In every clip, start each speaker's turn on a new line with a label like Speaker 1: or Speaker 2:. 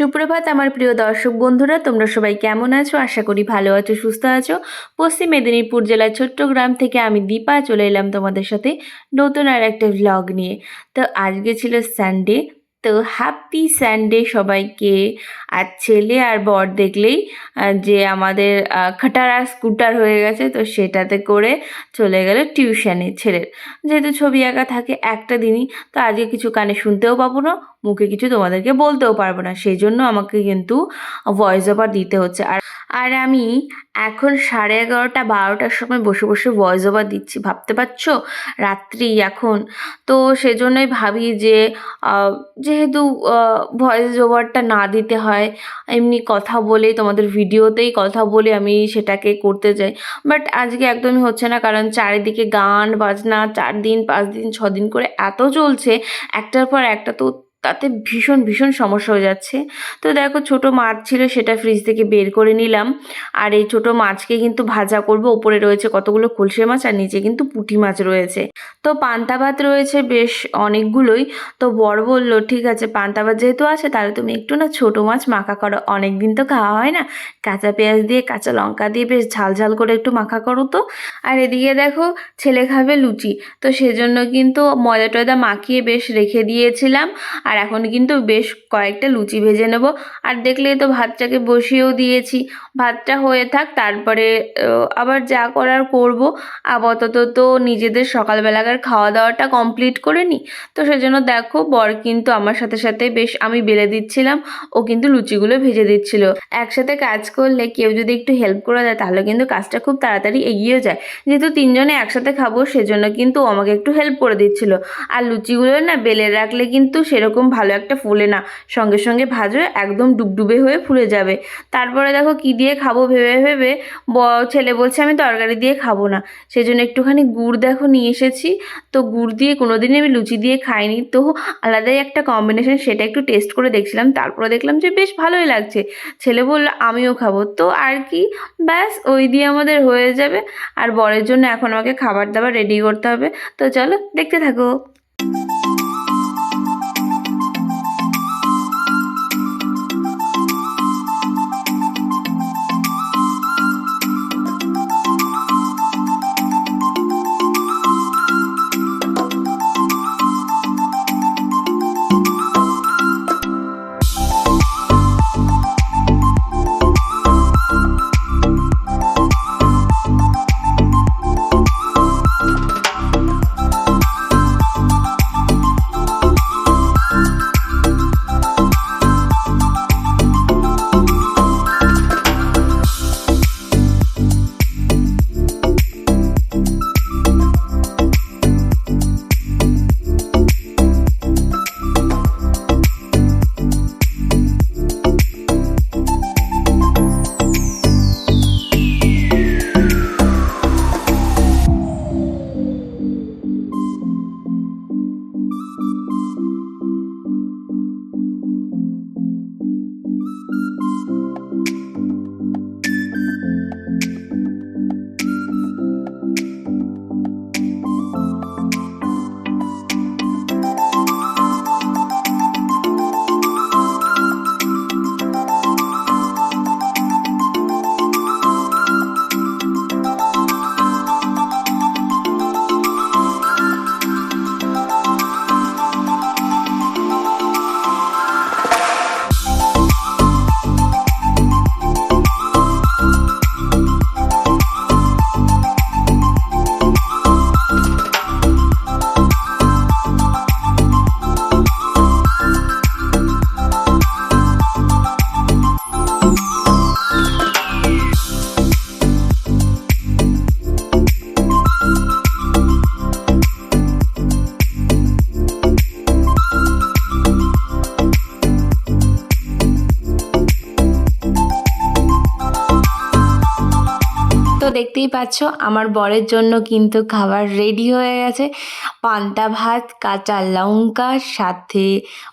Speaker 1: সুপ্রভাত আমার প্রিয় দর্শক বন্ধুরা, তোমরা সবাই কেমন আছো? আশা করি ভালো আছো, সুস্থ আছো। পশ্চিম মেদিনীপুর জেলার ছোট্ট গ্রাম থেকে আমি দীপা চলে এলাম তোমাদের সাথে নতুন আর একটা ভ্লগ নিয়ে। তো আজকে ছিল সানডে তো হ্যাপি সানডে সবাইকে। আর ছেলে আর বর দেখলেই যে আমাদের খাটার আর স্কুটার হয়ে গেছে, তো সেটাতে করে চলে গেল টিউশনে ছেলের। যেহেতু ছবি আঁকা থাকে একটা দিনই, তো আজকে কিছু কানে শুনতেও পাবো না মুখে কিছু তোমাদেরকে বলতেও পারব না। সেই জন্য আমাকে কিন্তু ভয়েস ওভার দিতে হচ্ছে। আর আর আমি এখন সাড়ে এগারোটা, বারোটার সময় বসে বসে ভয়েস ওভার দিচ্ছি। ভাবতে পারছ? রাত্রি এখন। তো সেজন্যই ভাবি যে যেহেতু ভয়েস ওভারটা না দিতে হয়, এমনি কথা বলে, তোমাদের ভিডিওতেই কথা বলে আমি সেটাকে করতে চাই। বাট আজকে একদমই হচ্ছে না, কারণ চারিদিকে গান, বাজনা চার দিন পাঁচ দিন ছ দিন করে এত চলছে, একটার পর একটা তো তাতে ভীষণ ভীষণ সমস্যা হয়ে যাচ্ছে। তো দেখো, ছোট মাছ ছিল, সেটা ফ্রিজ থেকে বের করে নিলাম। আর এই ছোট মাছকে কিন্তু ভাজা করব। ওপরে রয়েছে কতগুলো খলসে মাছ, আর নিচে কিন্তু পুঁটি মাছ রয়েছে। তো পান্তা ভাত রয়েছে বেশ অনেকগুলোই। তো বর বলল, ঠিক আছে, পান্তা ভাত যেহেতু আছে, তাহলে তুমি একটু না ছোট মাছ মাখা করো। অনেক দিন তো খাওয়া হয় না। কাঁচা পেঁয়াজ দিয়ে, কাঁচা লঙ্কা দিয়ে বেশ ঝাল ঝাল করে একটু মাখা করো তো। আর এদিকে দেখো, ছেলে খাবে লুচি। তো সেজন্য কিন্তু ময়দা টয়দা মাখিয়ে বেশ রেখে দিয়েছিলাম। আর এখন কিন্তু বেশ কয়েকটা লুচি ভেজে নেব। আর দেখলেই তো ভাতটাকে বসিয়েও দিয়েছি। ভাতটা হয়ে থাক, তারপরে আবার যা করার করব। আপাতত তো নিজেদের সকালবেলাকার খাওয়া দাওয়াটা কমপ্লিট করে নিই তো সেজন্য দেখো, বর কিন্তু আমার সাথে সাথে বেশ আমি বেলে দিচ্ছিলাম। ও কিন্তু লুচিগুলো ভেজে দিচ্ছিল। একসাথে কাজ করলে কেউ যদি একটু হেল্প করে দেয়, তাহলে কিন্তু কাজটা খুব তাড়াতাড়ি এগিয়ে যায়। যেহেতু তিনজনে একসাথে খাব, সেজন্য কিন্তু আমাকে একটু হেল্প করে দিচ্ছিল। আর লুচিগুলো না বেলে রাখলে কিন্তু সেরকম ভালো একটা ফুলে না। সঙ্গে সঙ্গে ভাজো একদম ডুবডুবে হয়ে ফুলে যাবে। তারপরে দেখো কি দিয়ে খাব ভেবে ভেবে ব- ছেলে বলছে, আমি তরকারি দিয়ে খাব না। সেই জন্য একটুখানি গুড় দেখো নিয়ে এসেছি। তো গুড় দিয়ে কোনোদিনই আমি লুচি দিয়ে খাইনি। তো আলাদাই একটা কম্বিনেশন সেটা একটু টেস্ট করে দেখছিলাম। তারপরে দেখলাম যে বেশ ভালোই লাগছে। ছেলে বলল, আমিও খাব। তো আর কি, ব্যাস ওই দিয়ে আমাদের হয়ে যাবে। আর বরের জন্য এখন আমাকে খাবার দাবার রেডি করতে হবে। তো চলো দেখতে থাকো। দেখতেই পাচ্ছ, আমার বরের জন্য কিন্তু খাবার রেডি হয়ে গেছে। পান্তা ভাত, কাঁচা লঙ্কা, সাথে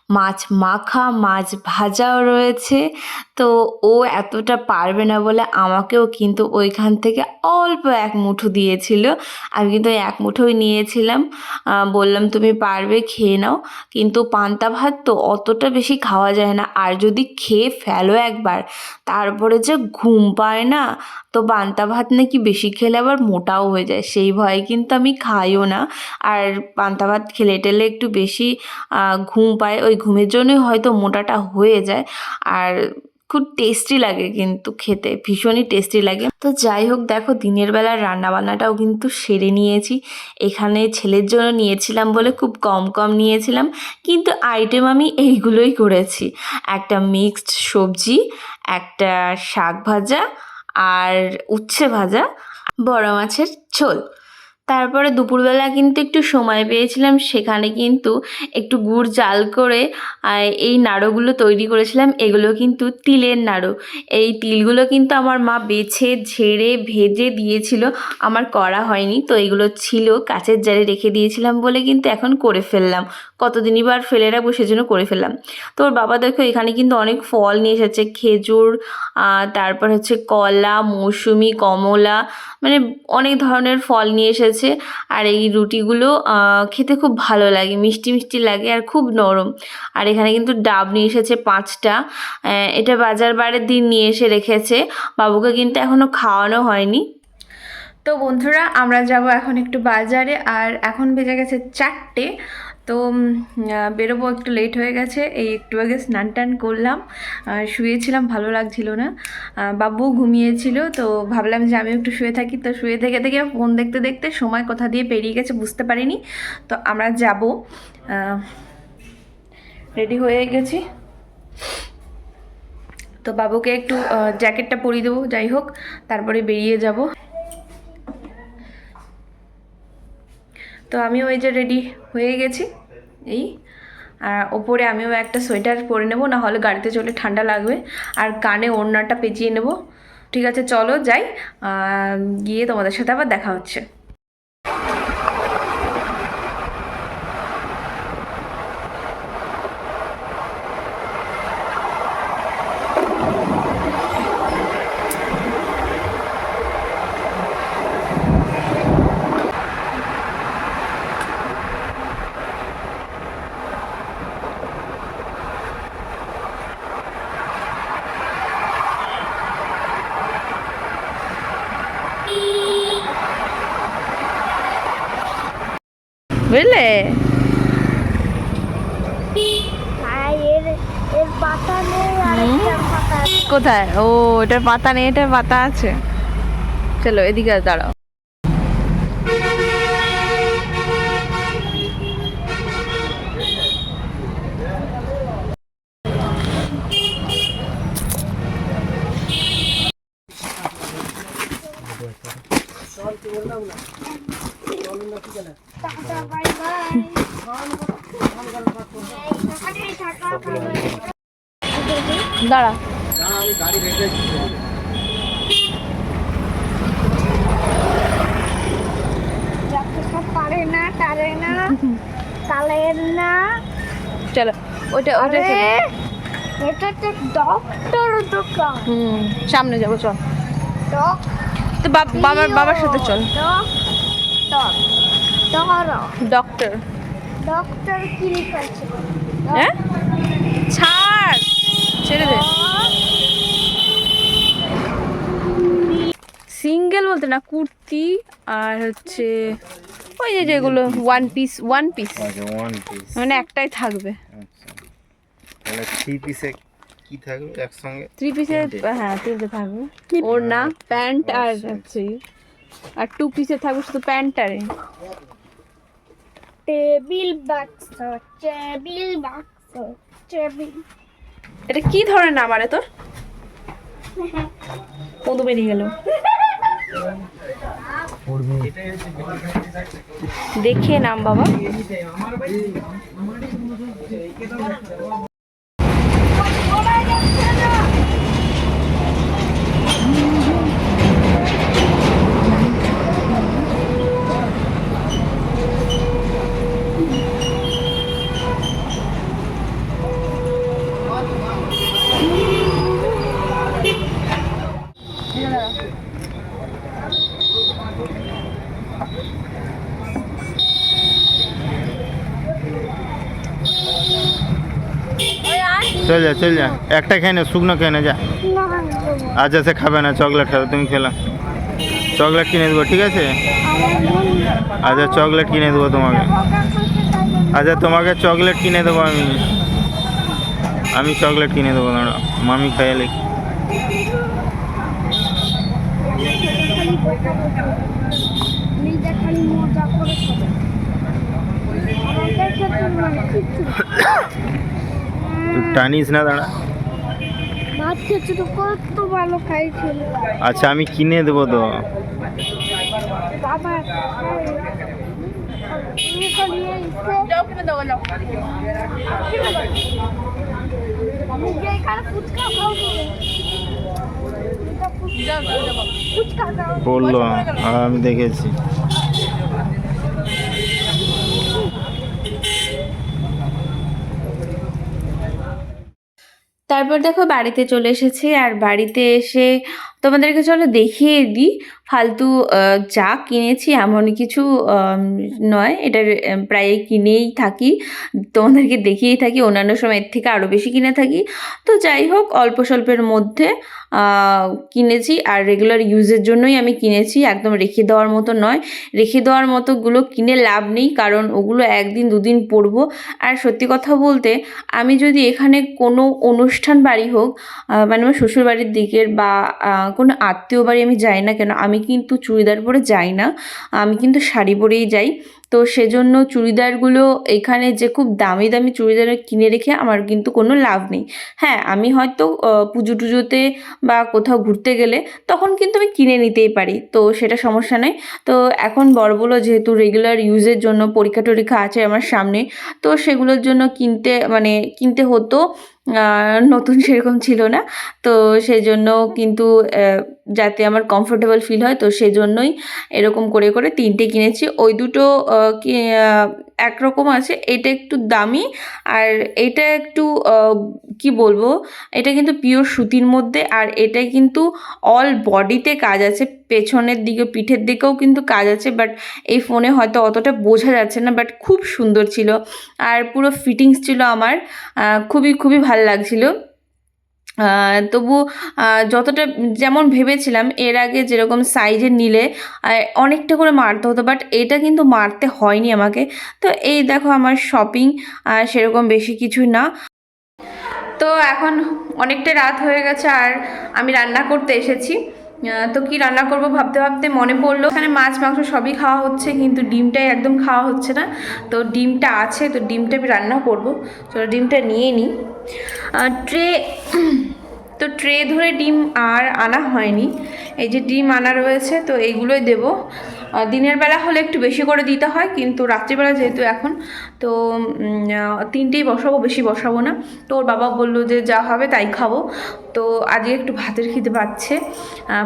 Speaker 1: মাছ মাখা, মাছ ভাজাও রয়েছে। তো ও এতটা পারবে না বলে আমাকেও কিন্তু ওইখান থেকে অল্প এক মুঠো দিয়েছিল। আমি কিন্তু এক মুঠোই নিয়েছিলাম। বললাম, তুমি পারবে, খেয়ে নাও। কিন্তু পান্তা ভাত তো অতটা বেশি খাওয়া যায় না। আর যদি খেয়ে ফেলো একবার, তারপরে যে ঘুম পায় না, তো পান্তা ভাত নাকি বেশি খেলে আবার মোটাও হয়ে যায়। সেই ভয়ে কিন্তু আমি খাইও না। আর পান্তা ভাত খেলে টেলে একটু বেশি ঘুম পায়। ওই ঘুমের জন্যই হয়তো মোটাটা হয়ে যায় আর খুব টেস্টি লাগে কিন্তু খেতে, ভীষণই টেস্টি লাগে। তো যাই হোক, দেখো দিনের বেলার রান্না বান্নাটাও কিন্তু সেরে নিয়েছি। এখানে ছেলের জন্য নিয়েছিলাম বলে খুব কম কম নিয়েছিলাম, কিন্তু আইটেম আমি এইগুলোই করেছি। একটা মিক্সড সবজি, একটা শাক ভাজা আর উচ্ছে ভাজা, বড় মাছের ঝোল। তারপরে দুপুরবেলা কিন্তু একটু সময় পেয়েছিলাম, সেখানে কিন্তু একটু গুড় জাল করে এই নাড়ুগুলো তৈরি করেছিলাম। এগুলো কিন্তু তিলের নাড়ু। এই তিলগুলো কিন্তু আমার মা বেছে ঝেড়ে ভেজে দিয়েছিল। আমার করা হয়নি, তো এগুলো ছিল কাছের জারে রেখে দিয়েছিলাম বলে কিন্তু এখন করে ফেললাম। কতদিনই বার ফেলে রাখব সেজন্য করে ফেললাম। তো ওর বাবা দেখো এখানে কিন্তু অনেক ফল নিয়ে এসেছে। খেজুর তারপর হচ্ছে কলা, মৌসুমি, কমলা মানে অনেক ধরনের ফল নিয়ে এসেছে। আর এই রুটিগুলো খেতে খুব ভালো লাগে, মিষ্টি মিষ্টি লাগে আর খুব নরম। আর এখানে কিন্তু ডাব নিয়ে এসেছে পাঁচটা। এটা বাজার বারের দিন নিয়ে এসে রেখেছে। বাবুকে কিন্তু এখনও খাওয়ানো হয়নি। তো বন্ধুরা, আমরা যাব এখন একটু বাজারে। আর এখন বেজে গেছে চারটে। তো বেরোবো একটু লেট হয়ে গেছে। এই একটু আগে স্নান টান করলাম। শুয়েছিলাম, ভালো লাগছিল না। বাবু ঘুমিয়েছিল, তো ভাবলাম যে আমি একটু শুয়ে থাকি। তো শুয়ে থেকে থেকে ফোন দেখতে দেখতে সময় কোথা দিয়ে পেরিয়ে গেছে বুঝতে পারিনি। তো আমরা যাব। রেডি হয়ে গেছি। তো বাবুকে একটু জ্যাকেটটা পরিয়ে দেবো, যাই হোক। তারপরে বেরিয়ে যাব। তো আমি ওই যে রেডি হয়ে গেছি, এই। আর ওপরে আমিও একটা সোয়েটার পরে নেব, না হলে গাড়িতে চলে ঠান্ডা লাগবে। আর কানে ওড়নাটা পেঁচিয়ে নেব। ঠিক আছে, চলো যাই গিয়ে তোমাদের সাথে আবার দেখা হচ্ছে। বুঝলে
Speaker 2: এর এর পাতা নেই পাতা আছে।
Speaker 1: কোথায়? ও এটার পাতা নেই এটার পাতা আছে। চলো এদিকে দাঁড়াও
Speaker 2: টাটা বাই বাই এখানেই থাকা
Speaker 1: দাঁড়া।
Speaker 2: পারে না টারে না কালের না।
Speaker 1: চলো ওটা ওটা
Speaker 2: আরে এটা তো ডক্টর দোকান।
Speaker 1: হুম সামনে যাব চল। তো বাব- বাবার বাবার সাথে চল।
Speaker 2: ডক্টর
Speaker 1: ডক্টর
Speaker 2: ডক্টর কি লিখেছে?
Speaker 1: হ্যাঁ? ছাড়! ছেড়ে দে। সিঙ্গেল বলতে না কুর্তি আর হচ্ছে ওই যে যেগুলো ওয়ান পিস ওয়ান পিস
Speaker 3: আচ্ছা ওয়ান পিস
Speaker 1: মানে একটাই থাকবে।
Speaker 3: আচ্ছা। থ্রি পিসে কি থাকবে একসঙ্গে?
Speaker 1: থ্রি পিসের হ্যাঁ তিনটে থাকবে। ওর না প্যান্ট আর হচ্ছে আর টু পিসে থাকবে শুধু প্যান্ট আর
Speaker 2: টেবিল বাক্স টেবিল বাক্স টেবিল
Speaker 1: এটা কি ধরনের নাম আরে তোর? মধু বেরিয়ে গেল। দেখে নাম বাবা।
Speaker 4: চল যা চল যা। একটা খেয়ে নে শুকনো খেয়ে নে যা। আচ্ছা সে খাবে না চকলেট খাবে তুমি খেলা। চকলেট কিনে দেবো ঠিক আছে? আচ্ছা চকলেট কিনে দেবো তোমাকে। আচ্ছা তোমাকে চকলেট কিনে দেবো আমি। আমি চকলেট কিনে দেবো দাঁড়া। মামি খাইলে
Speaker 2: মজা করে খাবে। আমাকে খেতে মানে কিচ্ছু না।
Speaker 4: তুই টানিস না দাঁড়া?
Speaker 2: ভাত খেয়েছি তো কত ভালো খাইছিল।
Speaker 4: আচ্ছা আমি কিনে দেবো তো।
Speaker 2: বাবা
Speaker 4: বলল আমি দেখেছি।
Speaker 1: তারপর দেখো বাড়িতে চলে এসেছি আর বাড়িতে এসে তোমাদেরকে চলো দেখিয়ে দিই। ফালতু যা কিনেছি এমন কিছু নয়। এটা প্রায় কিনেই থাকি। তোমাদেরকে দেখিয়েই থাকি। অন্যান্য সময় এর থেকে আরও বেশি কিনে থাকি। তো যাই হোক, অল্প স্বল্পের মধ্যে কিনেছি। আর রেগুলার ইউজের জন্যই আমি কিনেছি। একদম রেখে দেওয়ার মতো নয়। রেখে দেওয়ার মতোগুলো কিনে লাভ নেই। কারণ ওগুলো একদিন, দুদিন পরবো। আর সত্যি কথা বলতে, আমি যদি এখানে কোনো অনুষ্ঠান বাড়ি হোক মানে আমার শ্বশুরবাড়ির দিকের বা কোনো আত্মীয় বাড়ি আমি যাই না কেন? আমি কিন্তু চুড়িদার পরে যাই না। আমি কিন্তু শাড়ি পরেই যাই। তো সেজন্য চুড়িদারগুলো এখানে যে খুব দামি দামি চুড়িদার কিনে রেখে আমার কিন্তু কোনো লাভ নেই। হ্যাঁ আমি হয়তো পুজো টুজোতে বা কোথাও ঘুরতে গেলে তখন কিন্তু আমি কিনে নিতেই পারি, তো সেটা সমস্যা নেই। তো এখন বড়গুলো যেহেতু রেগুলার ইউজের জন্য পরীক্ষা টরীক্ষা আছে আমার সামনে, তো সেগুলোর জন্য কিনতে মানে কিনতে হতো নতুন সেরকম ছিল না, তো সেই জন্য কিন্তু যাতে আমার কমফোর্টেবল ফিল হয়, তো সেজন্যই এরকম করে করে তিনটে কিনেছি। ওই দুটো একরকম আছে, এটা একটু দামি আর এটা একটু কি বলব, এটা কিন্তু পিওর সুতির মধ্যে আর এটা কিন্তু অল বডিতে কাজ আছে, পেছনের দিকে, পিঠের দিকেও কিন্তু কাজ আছে বাট এই ফোনে হয়তো অতটা বোঝা যাচ্ছে না বাট খুব সুন্দর ছিল। আর পুরো ফিটিংস ছিল আমার খুবই খুবই ভালো লাগছিল। তবু যতটা যেমন ভেবেছিলাম, এর আগে যেরকম সাইজের নিলে অনেকটা করে মারতে হতো বাট এটা কিন্তু মারতে হয়নি আমাকে। তো এই দেখো আমার শপিং সেরকম বেশি কিছু না। তো এখন অনেকটা রাত হয়ে গেছে, আর আমি রান্না করতে এসেছি। তো কি রান্না করব ভাবতে ভাবতে মনে পড়ল। এখানে মাছ, মাংস সবই খাওয়া হচ্ছে, কিন্তু ডিমটাই একদম খাওয়া হচ্ছে না। তো ডিমটা আছে, তো ডিমটা আমি রান্না করব। চলো ডিমটা নিয়ে নিই। ট্রে, তো ট্রে ধরে ডিম আর আনা হয়নি। এই যে ডিম আনা রয়েছে, তো এইগুলোই দেবো। দিনের বেলা হলে একটু বেশি করে দিতে হয়, কিন্তু রাত্রিবেলা যেহেতু এখন, তো তিনটেই বসাবো, বেশি বসাবো না। তো ওর বাবা বলল যে, যা হবে তাই খাব। তো আজকে একটু ভাতের খেতে পাচ্ছে।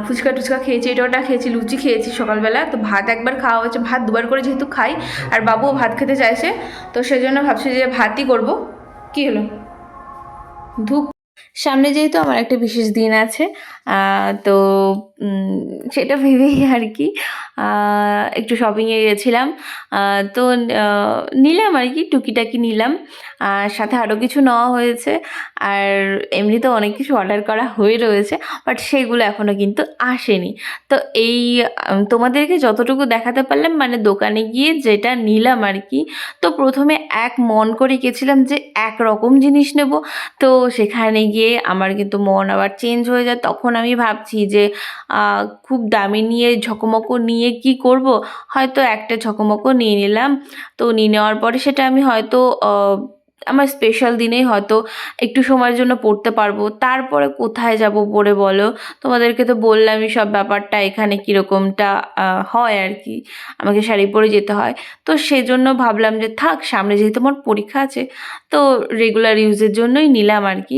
Speaker 1: ফুচকা টুচকা খেয়েছি এটা ওটা খেয়েছি, লুচি খেয়েছি সকালবেলা। তো ভাত একবার খাওয়া হয়েছে, ভাত দুবার করে যেহেতু খাই, আর বাবুও ভাত খেতে চাইছে, তো সেজন্য ভাবছি যে ভাতই করব। কি হলো? ধূপ সামনে যেহেতু আমার একটা বিশেষ দিন আছে তো সেটা ভেবেই আর কি একটু শপিংয়ে গেছিলাম তো নিলাম আর কি, টুকিটাকি নিলাম, আর সাথে আরও কিছু নেওয়া হয়েছে, আর এমনিতে অনেক কিছু অর্ডার করা হয়ে রয়েছে বাট সেগুলো এখনও কিন্তু আসেনি। তো এই তোমাদেরকে যতটুকু দেখাতে পারলাম মানে দোকানে গিয়ে যেটা নিলাম আর কি, তো প্রথমে এক মন করে গেছিলাম যে এক রকম জিনিস নেব, তো সেখানে গিয়ে আমার কিন্তু মন আবার চেঞ্জ হয়ে যায়। তখন আমি ভাবছি যে খুব দামি নিয়ে ঝকমকো নিয়ে কি করব? হয়তো একটা ঝকমকো নিয়ে নিলাম। তো নিয়ে নেওয়ার পরে সেটা আমি হয়তো আমার স্পেশাল দিনেই হয়তো একটু সময়ের জন্য পড়তে পারব। তারপরে কোথায় যাব পরে বলো? তোমাদেরকে তো বললামই সব ব্যাপারটা এখানে কীরকমটা হয় আর কি। আমাকে শাড়ি পরে যেতে হয়। তো সেজন্য ভাবলাম যে, থাক, সামনে যেহেতু আমার পরীক্ষা আছে, তো রেগুলার ইউজের জন্যই নিলাম আর কি।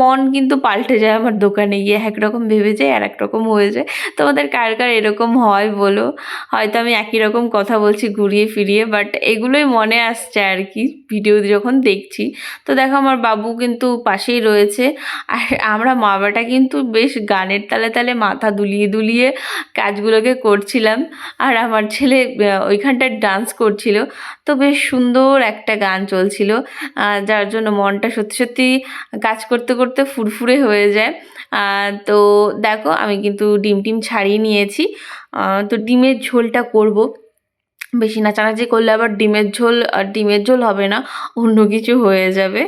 Speaker 1: মন কিন্তু পাল্টে যায় আমার দোকানে গিয়ে একরকম ভেবে যায়, আর এক রকম হয়ে যায়। তোমাদের কার কার এরকম হয় বলো? হয়তো আমি একই রকম কথা বলছি ঘুরিয়ে ফিরিয়ে বাট এগুলোই মনে আসছে আর কি ভিডিও যখন দেখছি। তো দেখো আমার বাবু কিন্তু পাশেই রয়েছে, আর আমরা মা বাবাটা কিন্তু বেশ গানের তালে তালে মাথা দুলিয়ে দুলিয়ে কাজগুলোকে করছিলাম, আর আমার ছেলে ওইখানটায় ডান্স করছিল। তো বেশ সুন্দর একটা গান চলছিল যার জন্য মনটা সত্যি সত্যি কাজ করতে করতে ফুরফুরে হয়ে যায়। তো দেখো আমি কিন্তু ডিম টিম ছাড়িয়ে নিয়েছি। তো ডিমের ঝোলটা করব। বেশি নাচানাচি করলে আবার ডিমের ঝোল আর ডিমের ঝোল হবে না, অন্য কিছু হয়ে যাবে।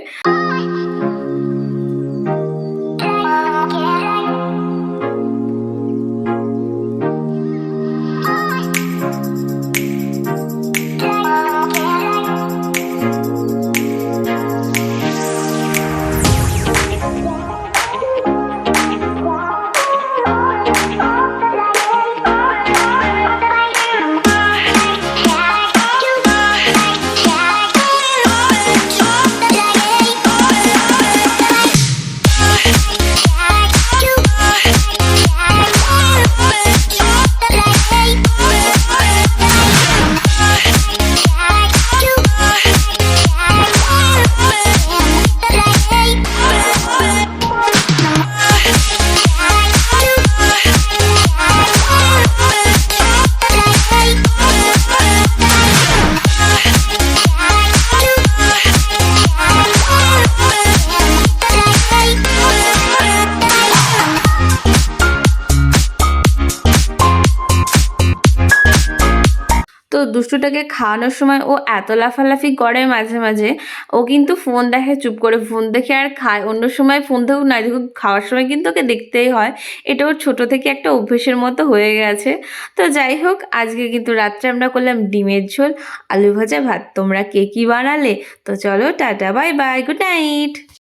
Speaker 1: দুষ্টুটাকে খাওয়ানোর সময় ও এত লাফালাফি করে মাঝে মাঝে, ও কিন্তু ফোন দেখে চুপ করে, ফোন দেখে আর খায়। অন্য সময় ফোন দেখুক না দেখুক খাওয়ার সময় কিন্তু ওকে দেখতেই হয়। এটা ওর ছোটো থেকে একটা অভ্যেসের মতো হয়ে গেছে। তো যাই হোক, আজকে কিন্তু রাত্রে আমরা করলাম ডিমের ঝোল, আলু ভাজা ভাত। তোমরা কে কী বানালে? তো চলো, tata, bye bye, good night!